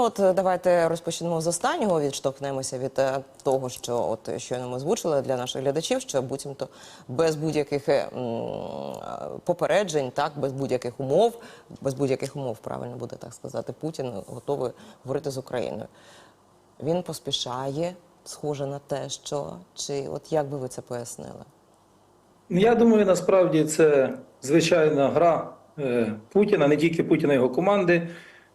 От е, давайте розпочнемо з останнього. Відштовхнемося від е, того, що от щойно ми озвучили для наших глядачів, що буцімто без будь-яких е, попереджень, так без будь-яких умов, без будь-яких умов, правильно буде так сказати, Путін готовий говорити з Україною. Він поспішає, схоже на те, що чи от як би ви це пояснили? Я думаю, насправді це звичайна гра Путіна, не тільки Путіна і його команди.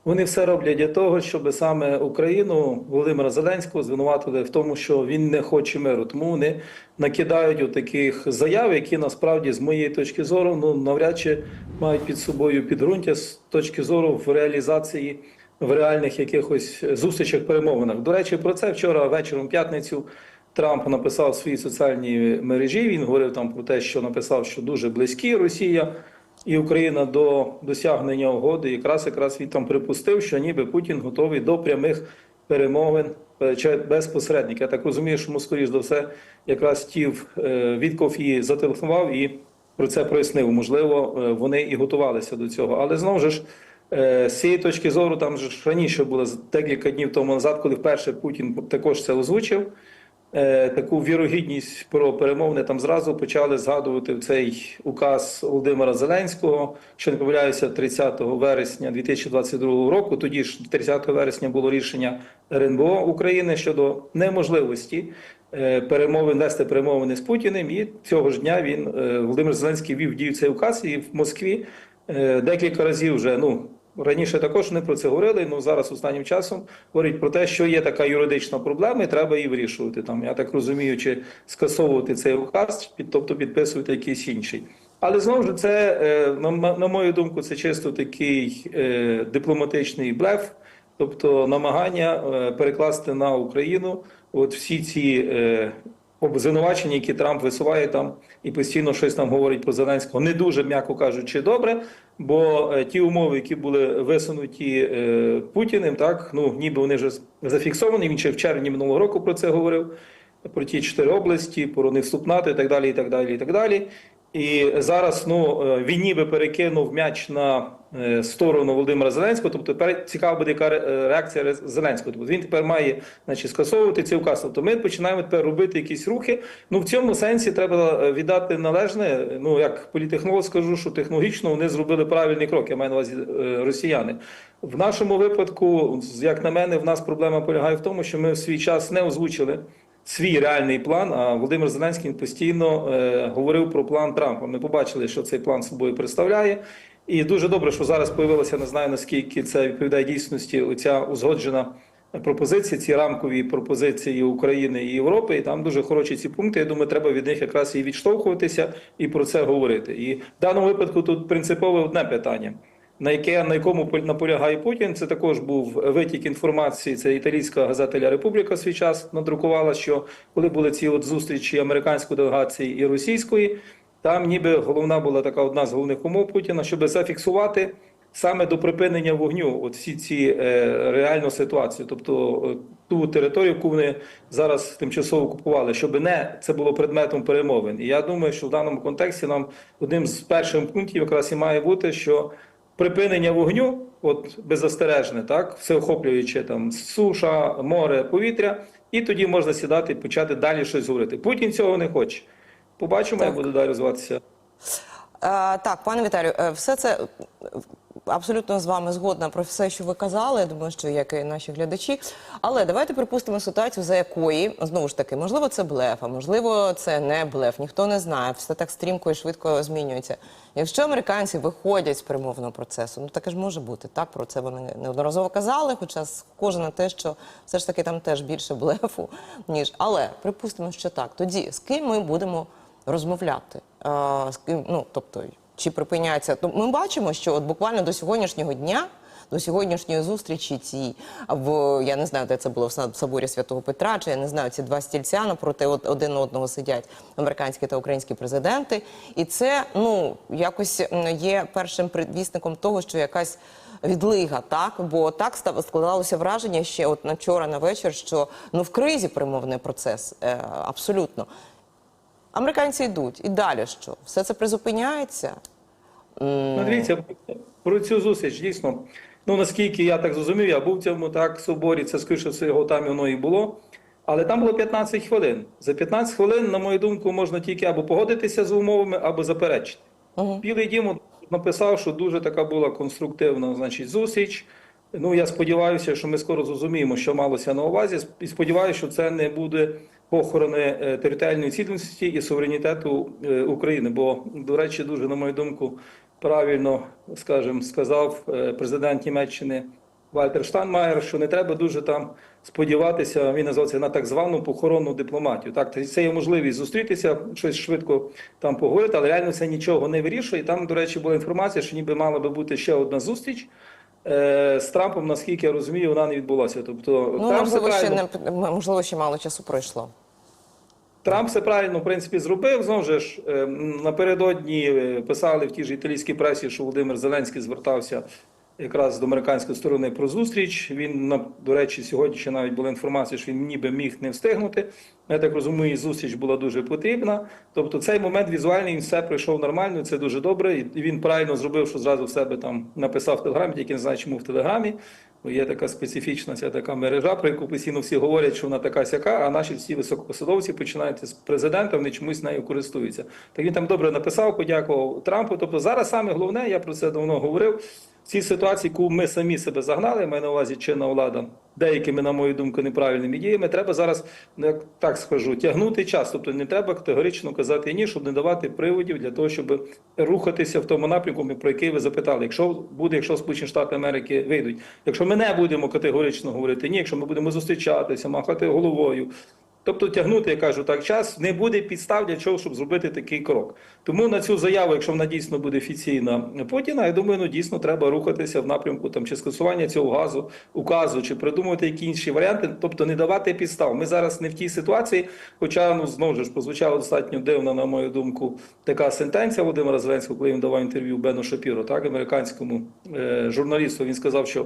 Вони все роблять для того, щоб саме Україну Володимира Зеленського звинуватили в тому, що він не хоче миру. Тому вони накидають у таких заяв, які насправді, з моєї точки зору, ну навряд чи мають під собою підґрунтя з точки зору в реалізації в реальних якихось зустрічах перемовинах. До речі, про це вчора вечором п'ятницю. Трамп написав в своїй соціальній мережі. Він говорив там про те, що написав, що дуже близькі Росія і Україна до досягнення угоди. Якраз якраз він там припустив, що ніби Путін готовий до прямих перемовин е, без посередника. Я так розумію, що скоріш за все, якраз Тів е, Вітков і зателефонував і про це прояснив. Можливо, е, вони і готувалися до цього. Але знову ж. З цієї точки зору, там ж раніше було декілька днів тому назад, коли вперше Путін також це озвучив. Е, Таку вірогідність про перемовини там зразу почали згадувати цей указ Володимира Зеленського, що не помиляюся, 30 вересня 2022 року. Тоді ж 30 вересня було рішення РНБО України щодо неможливості е, перемовин вести перемовини з Путіним. І цього ж дня він е, Володимир Зеленський вів дію цей указ і в Москві декілька разів вже ну. Раніше також вони про це говорили. Ну зараз останнім часом говорять про те, що є така юридична проблема, і треба її вирішувати. Там я так розумію, чи скасовувати цей указ, тобто підписувати якийсь інший. Але знову ж це, е, на, мою думку, це чисто такий е, дипломатичний блеф, тобто намагання е, перекласти на Україну от всі ці обвинувачення, які Трамп висуває там і постійно щось там говорить про Зеленського, не дуже м'яко кажучи, добре. Бо е, ті умови, які були висунуті е, Путіним, так ну ніби вони вже зафіксовані. Він ще в червні минулого року про це говорив. Про ті чотири області, про вступ і так далі, і так далі, і так далі. І зараз ну е, він ніби перекинув м'яч на е, сторону Володимира Зеленського. Тобто тепер цікаво буде, яка е, реакція Зеленського. Тобто він тепер має значить, скасовувати цей указ. Тобто ми починаємо тепер робити якісь рухи. Ну в цьому сенсі треба віддати належне. Ну як політехнолог скажу, що технологічно вони зробили правильний крок. Я маю на увазі росіяни. В нашому випадку, як на мене, в нас проблема полягає в тому, що ми в свій час не озвучили свій реальний план. А Володимир Зеленський постійно е, говорив про план Трампа. Ми побачили, що цей план собою представляє. І дуже добре, що зараз появилася, не знаю наскільки це відповідає дійсності. Оця узгоджена пропозиція, ці рамкові пропозиції України і Європи. І там дуже хороші ці пункти. Я думаю, треба від них якраз і відштовхуватися і про це говорити. І в даному випадку тут принципове одне питання на яке на якому пол- наполягає Путін. Це також був витік інформації. Це італійська газета «Ля Републіка» свій час надрукувала, що коли були ці от зустрічі американської делегації і російської, там ніби головна була така одна з головних умов Путіна, щоб зафіксувати. Саме до припинення вогню, от всі ці е, реальну ситуацію, тобто е, ту територію, яку вони зараз тимчасово купували, щоб не це було предметом перемовин. І я думаю, що в даному контексті нам одним з перших пунктів якраз і має бути, що припинення вогню, от беззастережне, так, всеохоплююче там суша, море, повітря, і тоді можна сідати і почати далі щось говорити. Путін цього не хоче. Побачимо, як Так. буде далі розвиватися. А, так, пане Віталію, е, все це е, абсолютно з вами згодна про все, що ви казали. Я думаю, що як і наші глядачі. Але давайте припустимо ситуацію, за якої знову ж таки, можливо, це блеф, а можливо, це не блеф. Ніхто не знає. Все так стрімко і швидко змінюється. Якщо американці виходять з перемовного процесу, ну таке ж може бути. Так про це вони неодноразово казали, хоча схоже на те, що все ж таки там теж більше блефу ніж. Але припустимо, що так. Тоді з ким ми будемо розмовляти. А, з ким, ну, тобто, чи припиняється. Ну, ми бачимо, що от буквально до сьогоднішнього дня. До сьогоднішньої зустрічі ці в я не знаю, де це було в соборі святого Петра, чи я не знаю, ці два стільця напроти один одного сидять американські та українські президенти, і це ну якось є першим предвісником того, що якась відлига, так бо так складалося враження ще от на вчора на вечір, що ну в кризі перемовний процес е, абсолютно. Американці йдуть. І далі що? Все це призупиняється? Ну, дивіться, про цю зустріч дійсно Ну наскільки я так зрозумів, я був в цьому так соборі, це скоріше все його там і воно і було. Але там було 15 хвилин. За 15 хвилин, на мою думку, можна тільки або погодитися з умовами, або заперечити. Мгм. Білий дім написав, що дуже така була конструктивна значить, зустріч. Ну, я сподіваюся, що ми скоро зрозуміємо, що малося на увазі. І сподіваюся, що це не буде похорони е, територіальної цілісності і суверенітету е, України. Бо, до речі, дуже, на мою думку, правильно скажімо, сказав е, президент Німеччини Вальтер Штанмаєр, що не треба дуже там сподіватися. Він назвав це на так звану похоронну дипломатію. Так, це є можливість зустрітися, щось швидко там поговорити, але реально це нічого не вирішує. І там, до речі, була інформація, що ніби мала би бути ще одна зустріч. З Трампом, наскільки я розумію, вона не відбулася. Тобто Ну, Трамп можливо, все ще не можливо, ще мало часу пройшло. Трамп все правильно в принципі зробив. Знову ж е, напередодні е, писали в тій ж італійській пресі, що Володимир Зеленський звертався якраз до американської сторони про зустріч. Він на до речі, сьогодні ще навіть була інформація, що він ніби міг не встигнути. Я так розумію, зустріч була дуже потрібна. Тобто, цей момент візуальний він все пройшов нормально. Це дуже добре. І він правильно зробив, що зразу в себе там написав в телеграмі, тільки не знаю, чому в телеграмі. Бо є така специфічна ця така мережа, про яку постійно всі говорять, що вона така сяка, а наші всі високопосадовці починають з президента, вони чомусь нею користуються. Так він там добре написав, подякував Трампу. Тобто зараз саме головне, я про це давно говорив. В цій ситуації, яку ми самі себе загнали, маю на увазі чинна влада, деякими, на мою думку, неправильними діями, треба зараз, ну, як так скажу, тягнути час. Тобто не треба категорично казати ні, щоб не давати приводів для того, щоб рухатися в тому напрямку, про який ви запитали. Якщо буде, якщо Сполучені Штати Америки вийдуть, якщо ми не будемо категорично говорити ні, якщо ми будемо зустрічатися, махати головою. Тобто тягнути, я кажу так, час не буде підстав для чого, щоб зробити такий крок. Тому на цю заяву, якщо вона дійсно буде офіційна Путіна, я думаю, ну дійсно треба рухатися в напрямку там чи скасування цього газу, указу, чи придумувати які інші варіанти, тобто не давати підстав. Ми зараз не в тій ситуації, хоча ну знову ж прозвучала достатньо дивна, на мою думку, така сентенція Володимира Зеленського, коли він давав інтерв'ю Бену Шапіро, так американському е, журналісту. Він сказав, що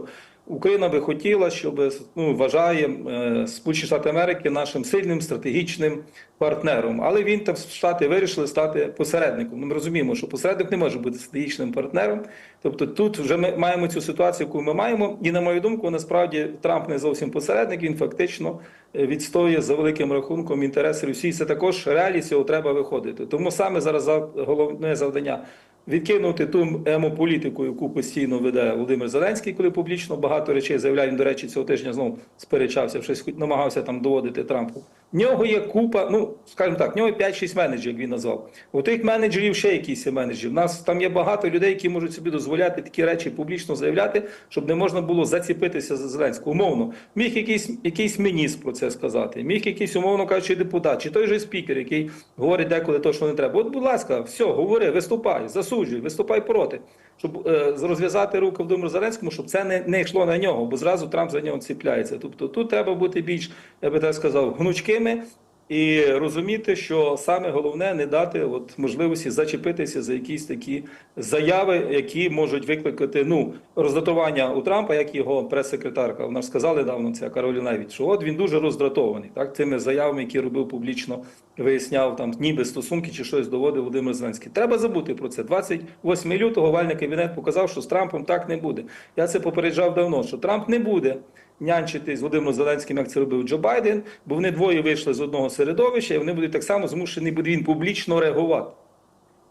Україна би хотіла, щоб ну, вважає е, Сполучені Штати Америки нашим сильним стратегічним партнером. Але він там штати вирішили стати посередником. Ну, ми розуміємо, що посередник не може бути стратегічним партнером. Тобто тут вже ми маємо цю ситуацію, яку ми маємо. І на мою думку, насправді Трамп не зовсім посередник. Він фактично е, відстоює за великим рахунком інтереси Росії. Це також реалії цього треба виходити. Тому саме зараз за- головне завдання відкинути ту емополітику, яку постійно веде Володимир Зеленський, коли публічно багато речей заявляє. До речі, цього тижня знову сперечався, щось намагався там доводити Трампу. В нього є купа, ну скажімо так, в нього 5-6 менеджерів, як він назвав. У тих менеджерів ще якісь менеджери. У нас там є багато людей, які можуть собі дозволяти такі речі публічно заявляти, щоб не можна було заціпитися за Зеленського. Умовно, міг якийсь якийсь міністр про це сказати, міг якийсь, умовно кажучи, депутат, чи той же спікер, який говорить деколи то, що не треба. От, будь ласка, все, говори, виступай, засуджуй, виступай проти. Щоб е, розв'язати руки Володимиру Зеленському, щоб це не, не йшло на нього, бо зразу Трамп за нього ціпляється. Тобто тут треба бути більш, я би так сказав, гнучкими і розуміти, що саме головне не дати от можливості зачепитися за якісь такі заяви, які можуть викликати ну роздратування у Трампа, як його прес-секретарка. Вона ж сказала недавно, ця Кароліна Навіть, що от він дуже роздратований так тими заявами, які робив публічно, виясняв там ніби стосунки чи щось доводив Володимир Зеленський. Треба забути про це. 28 лютого вальний кабінет показав, що з Трампом так не буде. Я це попереджав давно, що Трамп не буде нянчити з Володимиром Зеленським, як це робив Джо Байден, бо вони двоє вийшли з одного середовища, і вони будуть так само змушені буде він публічно реагувати.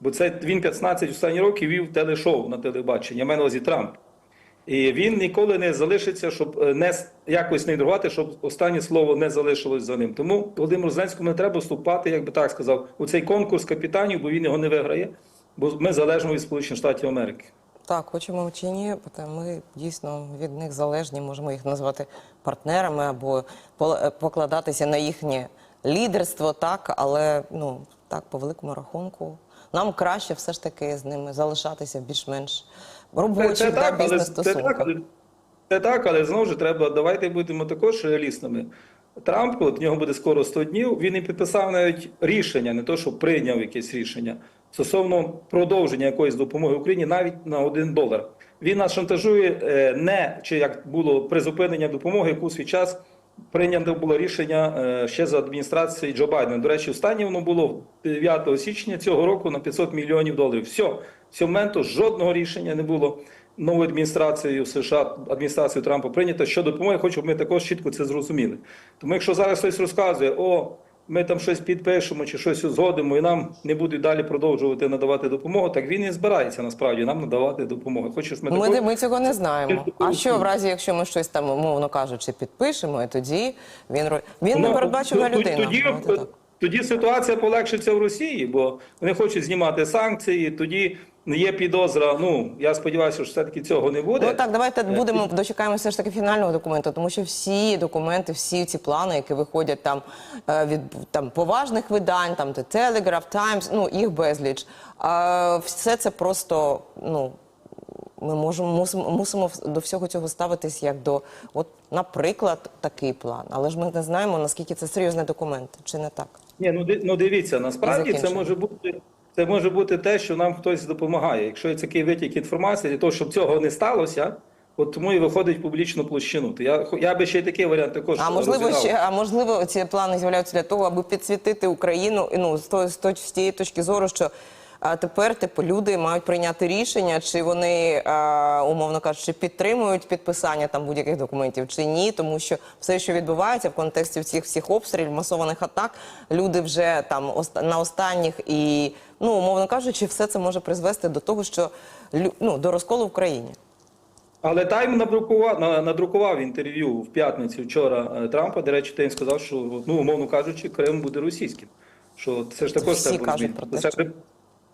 Бо це він 15 останні роки вів телешоу на телебаченні, я маю на увазі Трамп. І він ніколи не залишиться, щоб е, не якось не ігнорувати, щоб останнє слово не залишилось за ним. Тому Володимиру Зеленському не треба вступати, як би так сказав, у цей конкурс капітанів, бо він його не виграє, бо ми залежимо від Сполучених Штатів Америки. Так, хочемо чи ні, ми дійсно від них залежні, можемо їх назвати партнерами або е, покладатися на їхнє лідерство, так, але ну так, по великому рахунку, нам краще все ж таки з ними залишатися більш-менш робочих це, бізнес-стосунках. так, але, це так, але знову ж треба, давайте будемо також реалістами. Трамп, от в нього буде скоро 100 днів, він і підписав навіть рішення, не то, що прийняв якесь рішення стосовно продовження якоїсь допомоги Україні навіть на 1 долар. Він нас шантажує е, не чи як було призупинення допомоги, яку свій час прийнято було рішення е, ще за адміністрації Джо Байдена. До речі, останнє воно було 9 січня цього року на 500 мільйонів доларів. Все, з цього моменту жодного рішення не було новою адміністрацією США, адміністрацією Трампа прийнято, що допомоги, хочу, щоб ми також чітко це зрозуміли. Тому якщо зараз хтось розказує, о, ми там щось підпишемо чи щось узгодимо, і нам не будуть далі продовжувати надавати допомогу, так він і збирається насправді нам надавати допомогу. Щоб ми, Ми, також- ми цього не знаємо. А що в разі, якщо ми щось там, умовно кажучи, підпишемо, і тоді він він не Ну, передбачувана ну, людина. Тоді, тоді ситуація полегшиться в Росії, бо вони хочуть знімати санкції. Тоді є підозра. Ну я сподіваюся, що все-таки цього не буде. Ну так, давайте будемо дочекаємося все ж таки фінального документу, тому що всі документи, всі ці плани, які виходять там е, від там поважних видань, там The Telegraph, Times, ну їх безліч. А все це просто ну. Ми можемо мусимо, мусимо до всього цього ставитись як до, от, наприклад, такий план. Але ж ми не знаємо наскільки це серйозний документ, чи не так? Ні, ну ну дивіться, насправді це може бути. Це може бути те, що нам хтось допомагає. Якщо є такий витік інформації, для того, щоб цього не сталося, от тому і виходить в публічну площину. То я, я би ще й такий варіант також А можливо, ще а можливо, ці плани з'являються для того, аби підсвітити Україну ну з тої з з тієї точки зору, що а тепер типу люди мають прийняти рішення, чи вони умовно кажучи, підтримують підписання там будь-яких документів, чи ні, тому що все, що відбувається в контексті цих всіх обстрілів, масованих атак, люди вже там на останніх і ну умовно кажучи, все це може призвести до того, що ну, до розколу в країні. Але Тайм надрукував, на- надрукував інтерв'ю в п'ятницю вчора е, Трампа. До речі, він сказав, що ну умовно кажучи, Крим буде російським. Що це ж також треба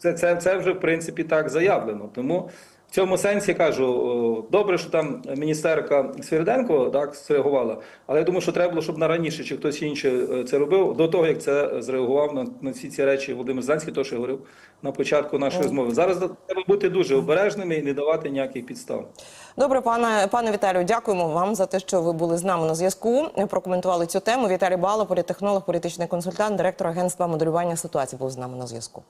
це, це, це вже в принципі так заявлено. Тому в цьому сенсі кажу, добре, що там міністерка Свириденко так зреагувала, але я думаю, що треба було, щоб на раніше чи хтось інший е, це робив до того, як це зреагував на, на всі ці речі Володимир Зеленський, то що я говорив на початку нашої розмови. Зараз треба бути дуже обережними і не давати ніяких підстав. Добре, пане пане Віталію, дякуємо вам за те, що ви були з нами на зв'язку. Прокоментували цю тему. Віталій Бало, політехнолог, політичний консультант, директор агентства моделювання ситуації, був з нами на зв'язку.